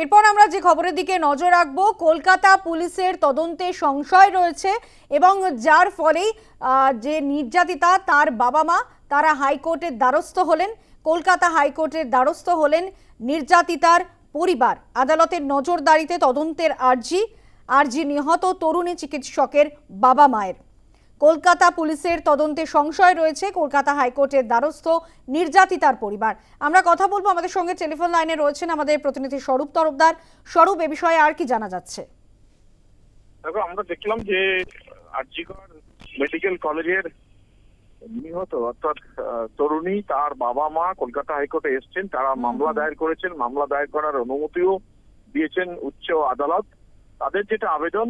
এরপর আমরা যে খবরের দিকে নজর রাখব, কলকাতা পুলিশের তদন্তে সংশয় রয়েছে এবং যার ফলেই যে নির্যাতিতা তার বাবা মা, তারা হাইকোর্টের দ্বারস্থ হলেন, কলকাতা হাইকোর্টের দ্বারস্থ হলেন নির্যাতিতার পরিবার। আদালতের নজরদারিতে তদন্তের আর্জি আর্জি নিহত তরুণী চিকিৎসকের বাবা মায়ের। কলকাতা পুলিশের তদন্তে সংশয় রয়েছে। কলকাতা হাইকোর্টের দ্বারস্থ নির্যাতিতার পরিবার। আমরা কথা বলব আমাদের সঙ্গে টেলিফোন লাইনে রয়েছেন আমাদের প্রতিনিধি স্বরূপ তরফদার। স্বরূপ এ বিষয়ে আর কি জানা যাচ্ছে? দেখো আমরা দেখলাম যে আরজিকর মেডিকেল কলেজের নিহত অর্থাৎ তরুণী তার বাবা মা কলকাতা হাইকোর্টে এসেছেন। তারা মামলা দায়ের করেছেন। মামলা দায়ের করার অনুমতিও দিয়েছেন উচ্চ আদালত। তাদের যেটা আবেদন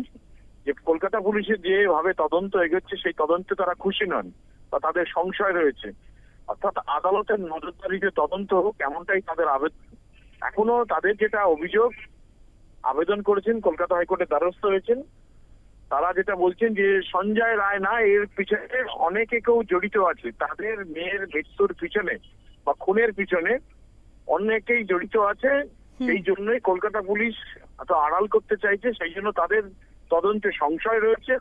যে কলকাতা পুলিশের যেভাবে তদন্ত এগোচ্ছে সেই তদন্তে তারা খুশি নন বা তাদের সংশয় রয়েছে। অর্থাৎ আদালতের নজরদারিতে তদন্ত হোক এমনটাই তাদের আবেদন। এখনও তাদের যেটা অভিযোগ আবেদন করেছেন কলকাতা হাইকোর্টের দ্বারস্থ হয়েছেন। তারা যেটা বলছেন যে সঞ্জয় রায় না এর পিছনে অনেকে কেউ জড়িত আছে। তাদের মেয়ের মৃত্যুর পিছনে বা খুনের পিছনে অনেকেই জড়িত আছে। সেই জন্যই কলকাতা পুলিশ এত আড়াল করতে চাইছে সেই জন্য তাদের তদন্তে সংশয় রয়েছে।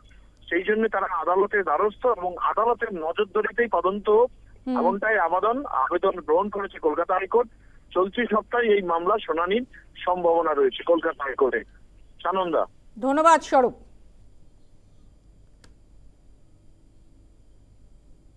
সেই জন্য তারা আদালতের দ্বারস্থ এবং আদালতের নজরদারিতেই তদন্ত হোক। এমনটাই আবেদন আবেদন গ্রহণ করেছে কলকাতা হাইকোর্ট। চলতি সপ্তাহে এই মামলা শুনানির সম্ভাবনা রয়েছে কলকাতা হাইকোর্টে। সানন্দা। ধন্যবাদ স্বরূপ।